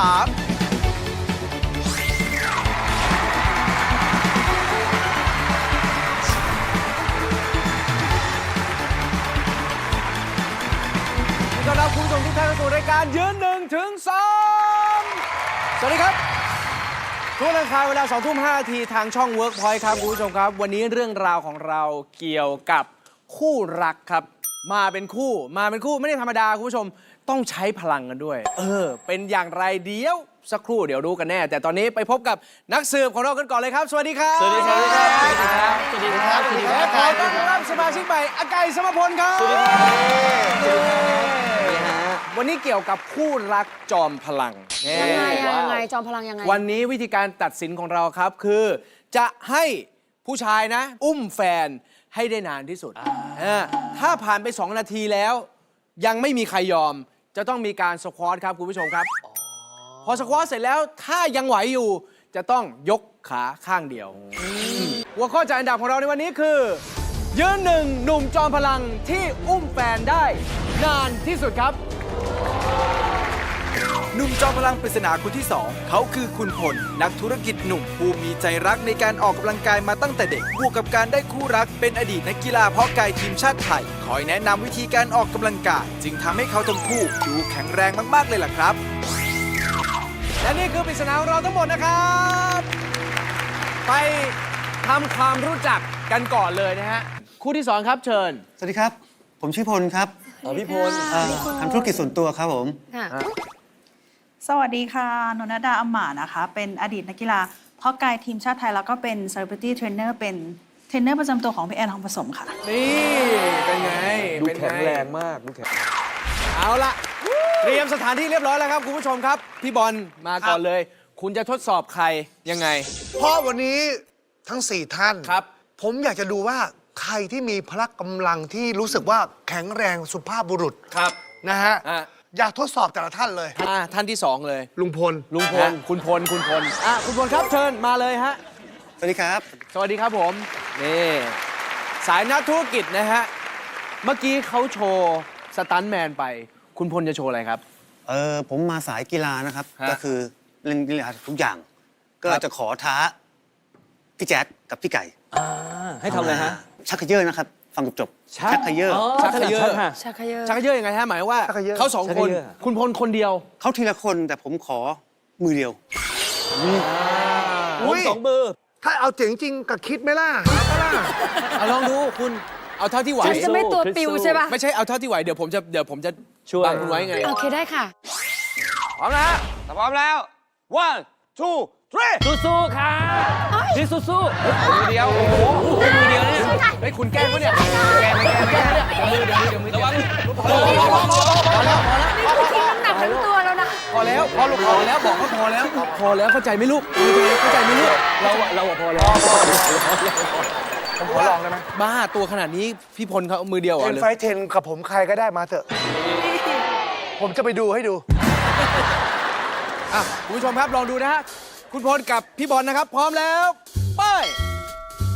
ต้อนรับคุณผู้ชมทุกท่านเข้าสู่รายการยืนหนึ่งถึงสองสวัสดีครับทุกวันอังคารเวลา2ทุ่ม5นาทีทางช่อง Workpoint ครับคุณผู้ชมครับ วันนี้เรื่องราวของเราเกี่ยวกับคู่รักครับ มาเป็นคู่มาเป็นคู่ไม่ได้ธรรมดาคุณผู้ชม ต้องใช้พลังกันด้วย เออ เป็นอย่างไรเดียว สักครู่เดี๋ยวรู้กันแน่ แต่ตอนนี้ไปพบกับนักสืบของเรากันก่อนเลยครับ สวัสดีครับ สวัสดีครับ สวัสดีครับ สวัสดีครับ สวัสดีครับขอต้อนรับสมาชิกใหม่อาไก่สมพลครับ สวัสดีครับวันนี้เกี่ยวกับคู่รักจอมพลังยังไงอะว้าวยังไงจอมพลังยังไง วันนี้วิธีการตัดสินของเราครับคือ จะให้ผู้ชายนะ อุ้มแฟนให้ได้นานที่สุดอ่าถ้าผ่านไป 2 นาทีแล้ว ยังไม่มีใครยอม จะต้องมีการสควอตครับคุณผู้ชมครับ พอสควอตเสร็จแล้วถ้ายังไหวอยู่ จะต้องยกขาข้างเดียว หัวข้อจัดอันดับของเราในวันนี้คือ ยืนหนึ่งหนุ่มจอมพลังที่อุ้มแฟนได้นานที่สุดครับ หนุ่มจอมพลังปริศนาคนที่ 2 เขาคือคุณพล นักธุรกิจหนุ่มผู้มีใจรักในการออกกำลังกายมาตั้งแต่เด็กบวกกับการได้คู่รัก เป็นอดีตนักกีฬาเพาะกายทีมชาติไทย คอยแนะนำวิธีการออกกำลังกาย จึงทำให้เขาทั้งคู่ดูแข็งแรงมากๆเลยล่ะครับ และนี่คือปริศนาของเราทั้งหมดนะครับ ไปทำความรู้จักกันก่อนเลยนะฮะคู่ที่สองครับเชิญ สวัสดีครับ ผมชื่อพลครับพี่พลเอ่อทำธุรกิจส่วนตัวครับผม ค่ะ สวัสดีค่ะ นนดาอำมาตย์นะคะ เป็นอดีตนักกีฬาเพาะกายทีมชาติไทย แล้วก็เป็น Celebrity Trainer เป็นเทรนเนอร์ประจำตัวของพี่แอนทองผสมค่ะ นี่ เป็นไง ดูเป็นไแข็งแรงมากดูแข็งเอาละเตรียมสถานที่เรียบร้อยแล้วครับ คุณผู้ชมครับ พี่บอลมาก่อนเลย คุณจะทดสอบใครยังไง เพราะวันนี้ทั้ง 4 ท่านครับ ผมอยากจะดูว่าใครที่มีพละกำลังที่รู้สึกว่าแข็งแรงสุภาพบุรุษครับ นะฮะ อะ อยากทดสอบแต่ละท่านเลย อะท่านที่สองเลย ลุงพล ลุงพล คุณพล คุณพล อะ คุณพลครับ เชิญ มาเลยฮะ สวัสดีครับ สวัสดีครับผม นี่ สายนักธุรกิจนะฮะ เมื่อกี้เขาโชว์สตันท์แมนไป คุณพลจะโชว์อะไรครับ เออผมมาสายกีฬานะครับ ฮะก็คือเล่นกีฬาทุกอย่าง ก็ครับ จะขอท้า พี่แจ๊ดกับพี่ไก่อ่าให้ทำอะไรฮะ ชักเขยอนะครับ ฟังจบๆชักเขยอชักเขย่อฮะชักเขยอชักเยอะยังไงฮะหมายว่าชักเขย่อเขาสองชักคนเขย่อคุณพลคนเดียวเขาทีละคนแต่ผมขอมือเดียวอุ้ยสองมือถ้าเอาเจ๋งจริงกับคิดไหมล่ะเอาปะล่ะเอาลองดูคุณเอาเท่าที่ไหวฉันจะไม่ตัวปิวใช่ป่ะไม่ใช่เอาเท่าที่ไหวเดี๋ยวผมจะเดี๋ยวผมจะช่วยบังคุณไว้ไงโอเคได้ค่ะพร้อมแล้วถ้าพร้อมแล้ว one two three สู้ๆค่ะนี่สู้ๆมือเดียวโอ้โหมือเดียวเนี่ย เฮ้ยคุณแกล้งเขาเนี่ยแกล้งคุณแกล้งเขาเนี่ยเดี๋ยวมือเดี๋ยวมือเดี๋ยวมือระวังพอแล้วพอแล้วพอแล้วนี่คือทิ้งน้ำหนักทั้งตัวแล้วนะ พอแล้วพอลูกพอแล้วบอกว่าพอแล้วพอแล้วเข้าใจไหมลูกเข้าใจไหมลูกเราเราอะพอแล้วผมขอลองได้ไหมบ้าตัวขนาดนี้พี่พลเขามือเดียวเหรอเทนไฟเทนกับผมใครก็ได้มาเถอะ ผมจะไปดูให้ดูอะคุณผู้ชมครับลองดูนะฮะคุณพลกับพี่บอลนะครับ พร้อมแล้วไป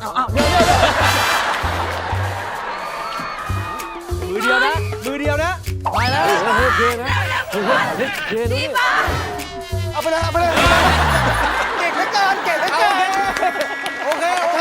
มือาเดี๋ยวเดี๋ยว ดียวนะ มือเดียวนะ ไปแล้วโอเคนะโอเคนะนี่เอาไปเลยเอาไปเลยเก่งเหลือเกินเก่งเหลือเอาเกินโอเค โอเค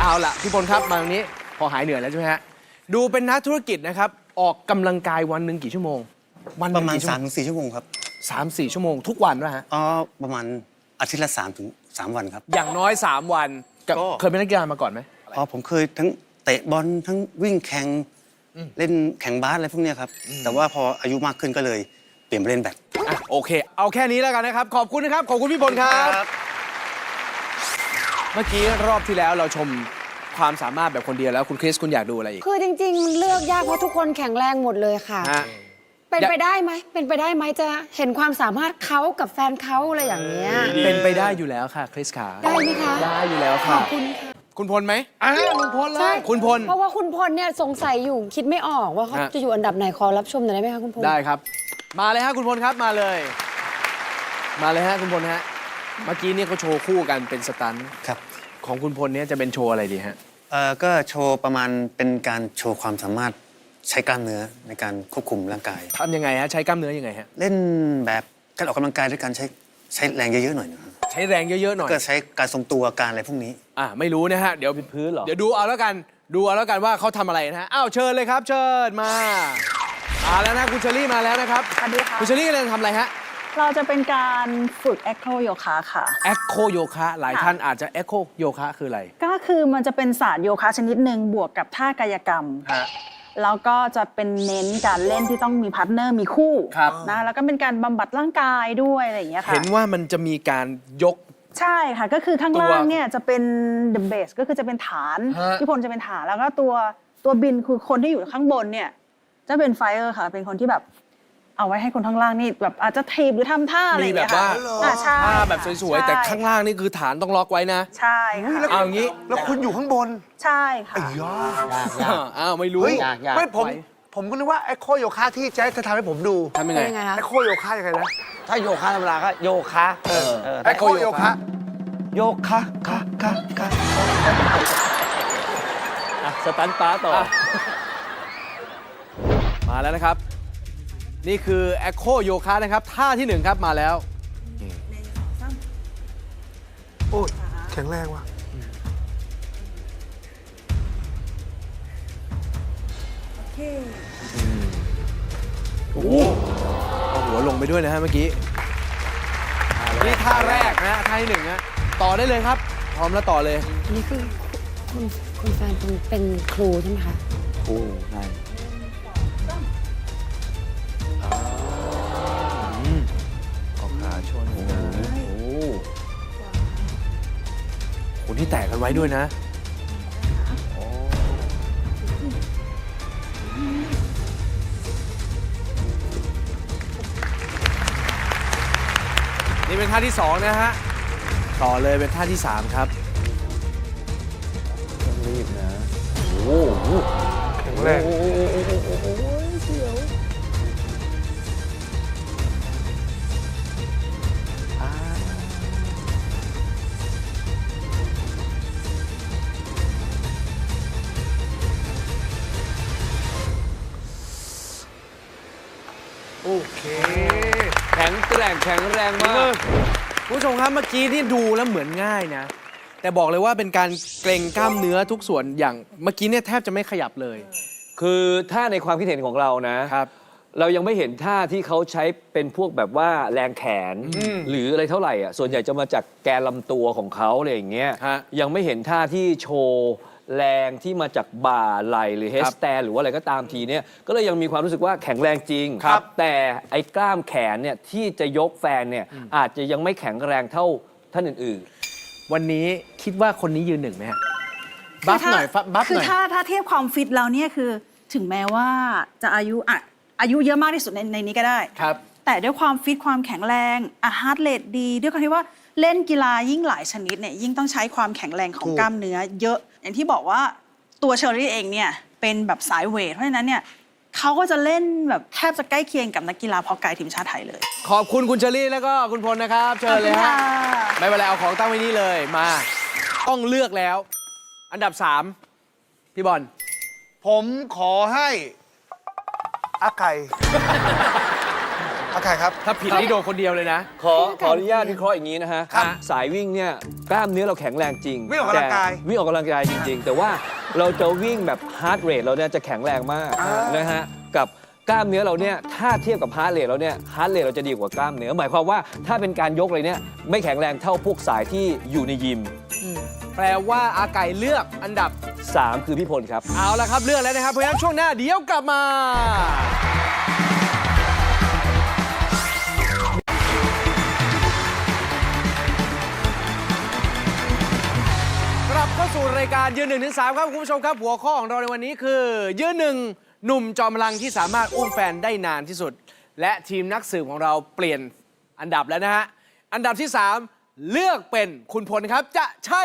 เอาล่ะ พี่พลครับ มาตรงนี้ พอหายเหนื่อยแล้วใช่ไหมฮะ ดูเป็นนักธุรกิจนะครับ ออกกำลังกายวันหนึ่งกี่ชั่วโมง วันประมาณกี่ชั่ว3ามงถึงสชั่วโมงครับสามสี่ชั่วโมงทุกวันนะฮะ อ๋อ ประมาณอาทิตย์ละ3ามถึงสามวันครับ อย่างน้อย3วันก็เคยเป็นนักกีฬามาก่อนไหมอ๋อ ผมเคยทั้ง เตะบอลทั้งวิ่งแข่งเล่นแข่งบาสอะไรพวกเนี้ยครับ แต่ว่าพออายุมากขึ้นก็เลยเปลี่ยนไปเล่นแบด อะโอเค เอาแค่นี้แล้วกันนะครับ ขอบคุณนะครับ ขอบคุณพี่พลครับ เมื่อกี้รอบที่แล้วเราชมความสามารถแบบคนเดียวแล้วคุณคริสคุณอยากดูอะไรอีกคือจริงๆ เลือกยากเพราะทุกคนแข็งแรงหมดเลยค่ะ ฮะ เป็นอยากไปได้ไหม เป็นไปได้ไหมจะเห็นความสามารถเขากับแฟนเขาอะไรอย่างเงี้ย เป็นไปได้อยู่แล้วค่ะคริสขาได้ไหมคะ ได้อยู่แล้วขค่ะอบคุณค่ะ คุณพลไหม อ่าลุงพลเลใช่ย คุณพล เพราะว่าคุณพลเนี่ยสงสัยอยู่คิดไม่ออกว่าเขาฮะ จะอยู่อันดับไหนขอรับชมหน่อยได้ไหมคะคุณพลได้ครับ มาเลยฮะคุณพลครับมาเลย มาเลยฮะคุณพลฮะ เมื่อกี้นี่เขาโชว์คู่กันเป็นสตันท์ครับของคุณพลเนี่ยจะเป็นโชว์อะไรดีฮะ เอ่อก็โชว์ประมาณเป็นการโชว์ความสามารถใช้กล้ามเนื้อในการควบคุมร่างกาย ทำยังไงฮะ ใช้กล้ามเนื้อยังไงฮะ เล่นแบบการออกกำลังกายด้วยการใช้ใช้แรงเยอะๆหน่อยนะครับ ใช้แรงเยอะๆหน่อย ก็ใช้การทรงตัวการอะไรพวกนี้ อะไม่รู้นะฮะ เดี๋ยวพื้นเหรอ เดี๋ยวดูเอาแล้วกัน ดูเอาแล้วกันว่าเขาทำอะไรนะฮะ อ้าวเชิญเลยครับ เชิญมามาแล้วนะคุณเชอรี่มาแล้วนะครับสวัสดีค่ะ คุณเชอรี่กำลังทำอะไรฮะ เราจะเป็นการฝึกแอคโ o โยคะค่ะ แอคโคโยคะ หลายท่านอาจจะแอคโคโยคะคืออะไร ก็คือมันจะเป็นศาสตร์โยคะชนิดหนึ่งบวกกับท่ากายกรรม ฮะ แล้วก็จะเป็นเน้นการเล่นที่ต้องมีพาร์ทเนอร์มีคู่ครับ นะแล้วก็เป็นการบำบัดร่างกายด้วยอะไรอย่างเงี้ยค่ะ เห็นว่ามันจะมีการยก ใช่ค่ะ ก็คือข้างตัวล่างเนี่ยจะเป็น the base ก็คือจะเป็นฐานฮะที่พลจะเป็นฐานแล้วก็ตัวตัวบินคือคนที่อยู่ข้างบนเนี่ย จะเป็นไฟเออร์ค่ะ เป็นคนที่แบบ เอาไว้ให้คนข้างล่างนี่แบบอาจจะทีบหรือทำท่าอะไรอมีย่างแบเงี้บยว่าค่ะอ่าใช่ท่าแบบสวยๆ แต่ใช่ข้างล่างนี่คือฐานต้องล็อกไว้นะ ใช่ค่ะเอาอย่างนี้ แล้วคุณอยู่ข้างบนใช่ค่ะ ไอ้ยออ้าวไม่รู้เฮ้ยยากยากไม่ผม ไหว ผมก็นึกว่าไอ้โคโยคะที่แจ๊คจะทำให้ผมดูทำยังไงเป็นยังไงคะไอ้โคโยคะยังไงนะถ้าโยคะธรรมดาก็โยคะเออเออไอ้โคโยคะโยคะคะคะคะอะสตันป้าต่อ มาแล้วนะครับ นี่คือแอคโคโยคะนะครับ ท่าที่หนึ่งครับมาแล้วโอ้ยแข็งแรงว่ะเอาหัวลงไปด้วยนะฮะเมื่อกี้ นี่ท่าแรกนะฮะท่าที่หนึ่งฮะต่อได้เลยครับ พร้อมแล้วต่อเลย อันนี้คือคุณคุณแฟนเป็นเป็นครูใช่ไหมคะโอ้ใช่ คนที่แตกกันไว้ด้วยนะนี่เป็นท่าที่สองนะฮะ ต่อเลยเป็นท่าที่สามครับต้องรีบนะ โอ้โหแข็งแรง กี้นี่ดูแล้วเหมือนง่ายนะ แต่บอกเลยว่าเป็นการเกรงกล้ามเนื้อทุกส่วนอย่างเมื่อกี้เนี่ยแทบจะไม่ขยับเลย คือถ้าในความคิดเห็นของเรานะครับ เรายังไม่เห็นท่าที่เขาใช้เป็นพวกแบบว่าแรงแขน หรืออะไรเท่าไหร่อะส่วนใหญ่จะมาจากแกนลำตัวของเขาอะไรอย่างเงี้ยฮะ ยังไม่เห็นท่าที่โชว์ แรงที่มาจากบ่าไหลหรือเฮครัสบแตนหรือว่าอะไรก็ตามทีเนี่ยก็เลยยังมีความรู้สึกว่าแข็งแรงจริง ครับ แต่ไอ้กล้ามแขนเนี่ยที่จะยกแฟนเนี่ยอาจจะยังไม่แข็งแรงเท่าท่านอื่นวันนี้คิดว่าคนนี้ยืนหนึ่งไหมฮะ บัฟหน่อยบัฟคืหอน่อย ถ้าถ้าเทียบความฟิตแล้วเนี่ยคือถึงแม้ว่าจะอายุอะอายุเยอะมากที่สุดในในนี้ก็ได้ ครับ แต่ด้วยความฟิตความแข็งแรงอะฮาร์ดเรทดี ด้วยความที่ว่าเล่นกีฬายิ่งหลายชนิดเนี่ยยิ่งต้องใช้ความแข็งแรงของถูก กล้ามเนื้อเยอะ อย่างที่บอกว่าตัวเชอรี่เองเนี่ยเป็นแบบสายเวทเพราะฉะนั้นเนี่ยเขาก็จะเล่นแบบแทบจะใกล้เคียงกับนักกีฬาเพาะกายทีมชาติไทยเลย ขอบคุณคุณเชอรี่แล้วก็คุณพลนะครับ เชิญเลยฮะไม่เป็นไรเอาของตั้งไว้นี่เลยมาต้องเลือกแล้ว อันดับ 3 พี่บอลผมขอให้อาไก่ อาไก่ครับ ถ้าผิดนี่โดนคนเดียวเลยนะๆขอขออนุญาตวิเคราะห์อย่างนี้นะฮะ ครับสายวิ่งเนี่ยกล้ามเนื้อเราแข็งแรงจริงวิ่งออกกำลังกายแต่วิ่งออกกำลังกายจริง ๆ แต่ว่าเราจะวิ่งแบบฮาร์ดเรทเราเนี่ยจะแข็งแรงมากนะฮะกับกล้ามเนื้อเราเนี่ยถ้าเทียบกับฮาร์ดเรทเราเนี่ยฮาร์ดเรทเราจะดีกว่ากล้ามเนื้อหมายความว่าถ้าเป็นการยกเลยเนี่ยไม่แข็งแรงเท่าพวกสายที่อยู่ในยิมแปลว่าอาไก่เลือกอันดับ3คือพี่พลครับ เอาละครับเลือกแล้วนะครับเพราะฉะนั้นช่วงหน้าเดี๋ยวกลับมาาสู่รายการยืนหนึ่งถึงสามครับคุณผู้ชมครับ หัวข้อของเราในวันนี้คือ ยืนหนึ่งหนุ่มจอมพลังที่สามารถอุ้มแฟนได้นานที่สุด และทีมนักสืบของเราเปลี่ยนอันดับแล้วนะฮะ อันดับที่ 3 เลือกเป็นคุณพลครับจะใช่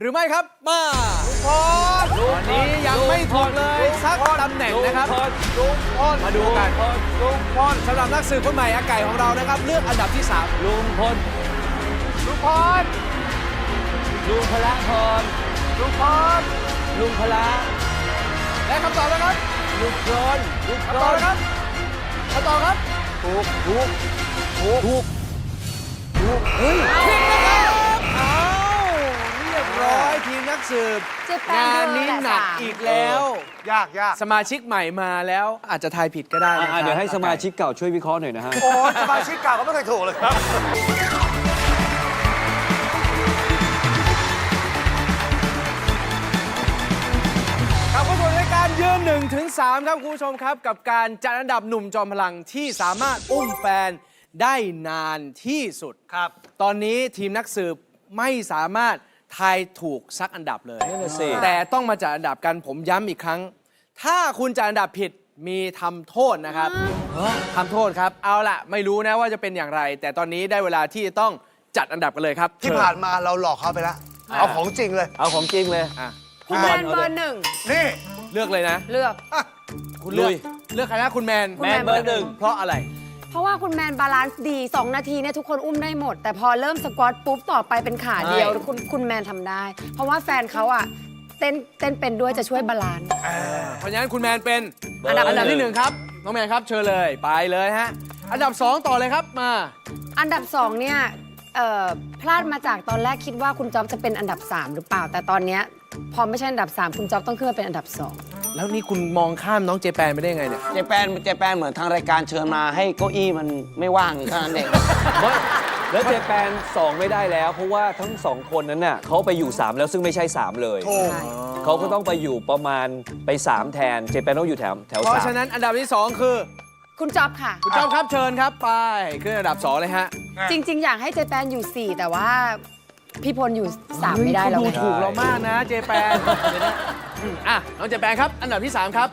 หรือไม่ครับมาคุณพลวันนี้ยังไม่ถูกเลยสักตำแหน่งนะครับมาดูกันลุงพลสำหรับนักสืบคนใหม่อาไก่ของเรานะครับ เลือกอันดับที่ 3 ลุงพลลุงพลลุงพละพร ลุงพลลุงพละและคำตอบนะครับลหยุดก่อนหยุดมาก่ต่ออนเลยครับมาต่อครับถูกถูกถูกถูกถูกเฮ้ยผิดนะครับอ้าวเรียบร้อยทีมนักสืบเจ๊แปนงานนี้หนักเธอแหละอีกแล้ว ยากยากสมาชิกใหม่มาแล้วอาจจะทายผิดก็ได้นะคอะรับ เดี๋ยวให้สมาชิกเก่าช่วยวิเคราะห์หน่อยนะฮะ โอ้สมาชิกเก่าก็ไม่เคยถูกเลยครับ 1ถึง3ครับคุณผู้ชมครับ กับการจัดอันดับหนุ่มจอมพลังที่สามารถอุ้มแฟนได้นานที่สุด ครับ ตอนนี้ทีมนักสืบไม่สามารถทายถูกซักอันดับเลย นั่นะสิ แต่ต้องมาจัดอันดับกันผมย้ำอีกครั้ง ถ้าคุณจัดอันดับผิดมีทำโทษนะครับทำโทษครับ เอาล่ะ ไม่รู้นะว่าจะเป็นอย่างไร แต่ตอนนี้ได้เวลาที่จะต้องจัดอันดับกันเลยครับที่ผ่านมาเราหลอกเขาไปแล้ว เอาของจริงเลย เอาของจริงเลย คุณแฟนเบอร์หนึ่งนี่ เลือกเลยนะ เลือกคุณเลือกลุย เลือกใครนะคุณแมนคุณแมนเบอร์หนึ่ง เพราะอะไร เพราะว่าคุณแมนบาลานซ์ดี 2 นาทีเนี่ยทุกคนอุ้มได้หมด แต่พอเริ่มสควอตปุ๊บต่อไปเป็นขาเดียว ใช่ คุณคุณแมนทำได้ เพราะว่าแฟนเขาอะเต้นเต้นเป็นด้วยจะช่วยบาลานซ์ เพราะฉะนั้นคุณแมนเป็นเบอร์ อันดับอันดับหนึ่ที่งหนึ่งครับน้องแมนครับเชิญเลยไปเลยฮะอันดับสองต่อเลยครับมา อันดับ 2 เนี่ย เอ่อพลาดมาจากตอนแรกคิดว่าคุณจ๊อบจะเป็นอันดับ 3 หรือเปล่า แต่ตอนเนี้ยพอไม่ใช่อันดับ 3 คุณจ๊อบต้องขึ้นมาเป็นอันดับ แล้วนี่คุณมองข้ามน้องเจแปนไปได้ไงเนี่ยเจแปนเจแปนเหมือนทางรายการเชิญมาให้เก้าอี้มันไม่ว่างเท่านั้นเอง ไม่แล้วเจแปน2ไม่ได้แล้ว เพราะว่าทั้งสองคนนั้นน่ะเขาไปอยู่ 3 แล้วซึ่งไม่ใช่ 3 เลยถูกใช่ เขาก็ต้องไปอยู่ประมาณไป 3 แทนเจแปนต้องอยู่แถวแถวเพราะสามฉะนั้นอันดับที่สองคือ2 คุณจ๊อบค่ะ คุณจอมครับเชิญครับไปขึ้นอันดับสองเลยฮะ จริง ๆ อยากให้เจแปนอยู่ 4 แต่ว่าพี่พลอยู่ 3 ไม่ได้แล้วดูไงถูกเรามากนะเจแปนเดี๋ยวนะอืมอะน้องเจแปนครับ อันดับที่ 3 ครับ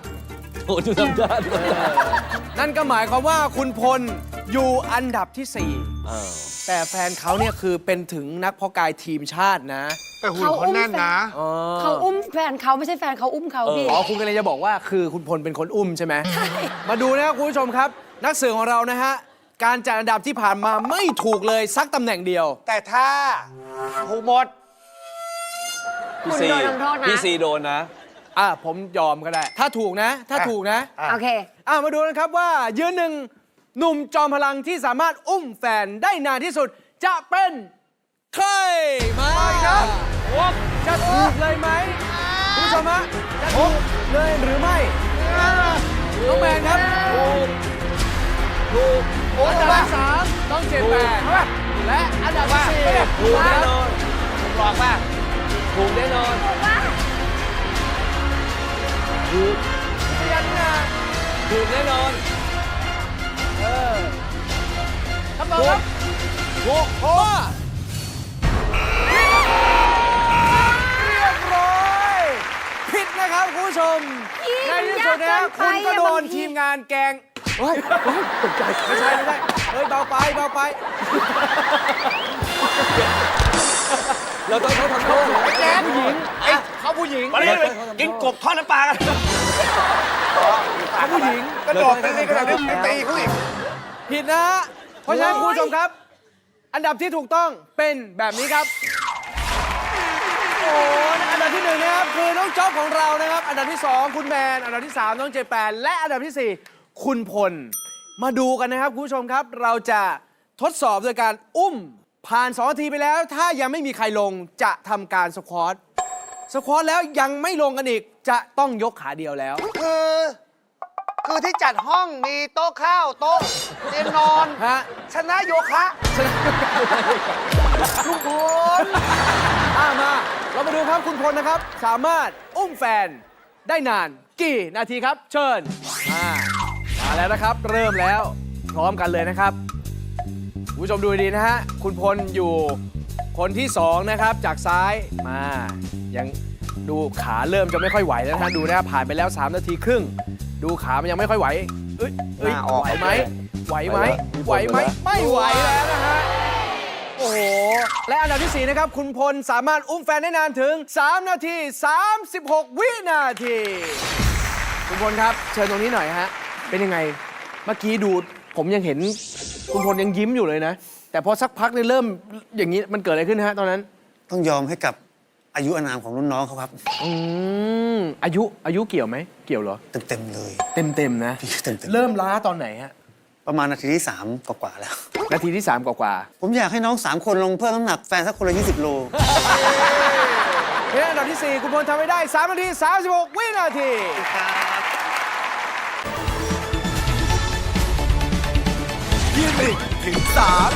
โอ้ดูทำได้ดูทำได้นั่นก็หมายความว่าคุณพลอยู่อันดับที่เออ4แต่แฟนเขาเนี่ยคือเป็นถึงนักเพาะกายทีมชาตินะ แต่หุ่นเขาแน่นนะ อ๋อเขาอุ้มแฟนเขาไม่ใช่แฟนเขาอุ้มเขาพี่ อ๋อคุณกำลังจะบอกว่าคือคุณพลเป็นคนอุ้มใช่ไหมมาดูนะครับคุณผู้ชมครับ นักสืบของเรานะฮะ การจัดอันดับที่ผ่านมาไม่ถูกเลยสักตำแหน่งเดียว แต่ถ้าถูกหมด พี่คุณซีโดนทำโทษนะ พี่ซีโดนนะ อะผมยอมก็ได้ ถ้าถูกนะ ถ้าอะ ถูกนะอะโอเค อะมาดูนะครับว่ายืนหนึ่งหนุ่มจอมพลังที่สามารถอุ้มแฟนได้นานที่สุดจะเป็นใครมา จะถูกเลยไหมคุณผู้ชมฮะจะถูกเลยหรือไม่น้องแมนครับถูกถูกอันดับที่สามต้องเจ็ดแปดและอันดับที่สี่ถูกแน่นอนผมบอกว่าถูกแน่นอนถูกพยัญชนะถูกแน่นอนเออคำตอบครับถูกว่า นะครับคุณผู้ชม พี่ในที่สุดนะมันคุณยากเกินไปก็โดนอะบางที ทีมงานแกล้งเฮ้ยเฮ้ยตกใจไม่ใช่ไม่ใช่เฮ้ยเบาไปเบาไป เราต้องเขาทำโทษเหรอแกผู้หญิงเอ้ยเขาผู้หญิงมาเลยกินกบทอดน้ำปลากันเขาผู้หญิงกระโดดไปในกระดาษนี้ไปตีเขาอีก ผิดนะฮะเพราะฉะนั้นคุณผู้ชมครับ อันดับที่ถูกต้องเป็นแบบนี้ครับโอ้อัน ดับที่หนึ่งนะครับคือน้องจ๊อบของเรานะครับ อันดับที่สองคุณแมน อันดับที่สามน้องเจแปน และอันดับที่สี่คุณพล มาดูกันนะครับคุณผู้ชมครับ เราจะทดสอบโดยการอุ้มผ่าน2นาทีไปแล้ว ถ้ายังไม่มีใครลงจะทำการสควอตสควอตแล้วยังไม่ลงกันอีกจะต้องยกขาเดียวแล้ว คือ คือที่จัดห้องมีโต๊ะข้าวโต๊ะเตียงนอน ฮะชนะโยคะลุงพลอามา เรามาดูครับคุณพลนะครับ สามารถอุ้มแฟนได้นานกี่นาทีครับ เชิญมามาแล้วนะครับ เริ่มแล้วพร้อมกันเลยนะครับคุณผู้ชมดูดีๆนะฮะคุณพลอยู่คนที่สองนะครับจากซ้ายมายังดูขาเริ่มจะไม่ค่อยไหวแล้วนะฮะดูนะฮะผ่านไปแล้ว 3 นาทีครึ่ง ดูขามันยังไม่ค่อยไหวเอ้ยเอ้ยหน้าออกไหวไหมไหวไหมไปแล้วไหวไหมไปแล้วไม่ไหวแล้วนะฮะโอ้โห และอันดับที่ 4 นะครับ คุณพลสามารถอุ้มแฟนได้นานถึง 3 นาที 36 วินาที คุณพลครับ เชิญตรงนี้หน่อยฮะ เป็นยังไง เมื่อกี้ดูผมยังเห็น คุณพลยังยิ้มอยู่เลยนะ แต่พอสักพักเนี่ยเริ่มอย่างนี้มันเกิดอะไรขึ้นฮะตอนนั้น ต้องยอมให้กับอายุอานามของรุ่นน้องเขาครับ อืมอายุอายุเกี่ยวไหม เกี่ยวเหรอ เต็มๆเลย เต็มเต็มๆนะพี่เต็มๆ เริ่มล้าตอนไหนฮะ ประมาณนาทีที่ 3 กว่าๆแล้ว นาทีที่ 3 กว่าผมอยากให้น้อง 3 คนลงเพิ่มน้ำหนักแฟนสักคนละ 20 โลๆเพลงอันดับที่ 4 คุณพลทำไปได้ 3 นาที 36 วินาทีที่หนึ่งถึงสาม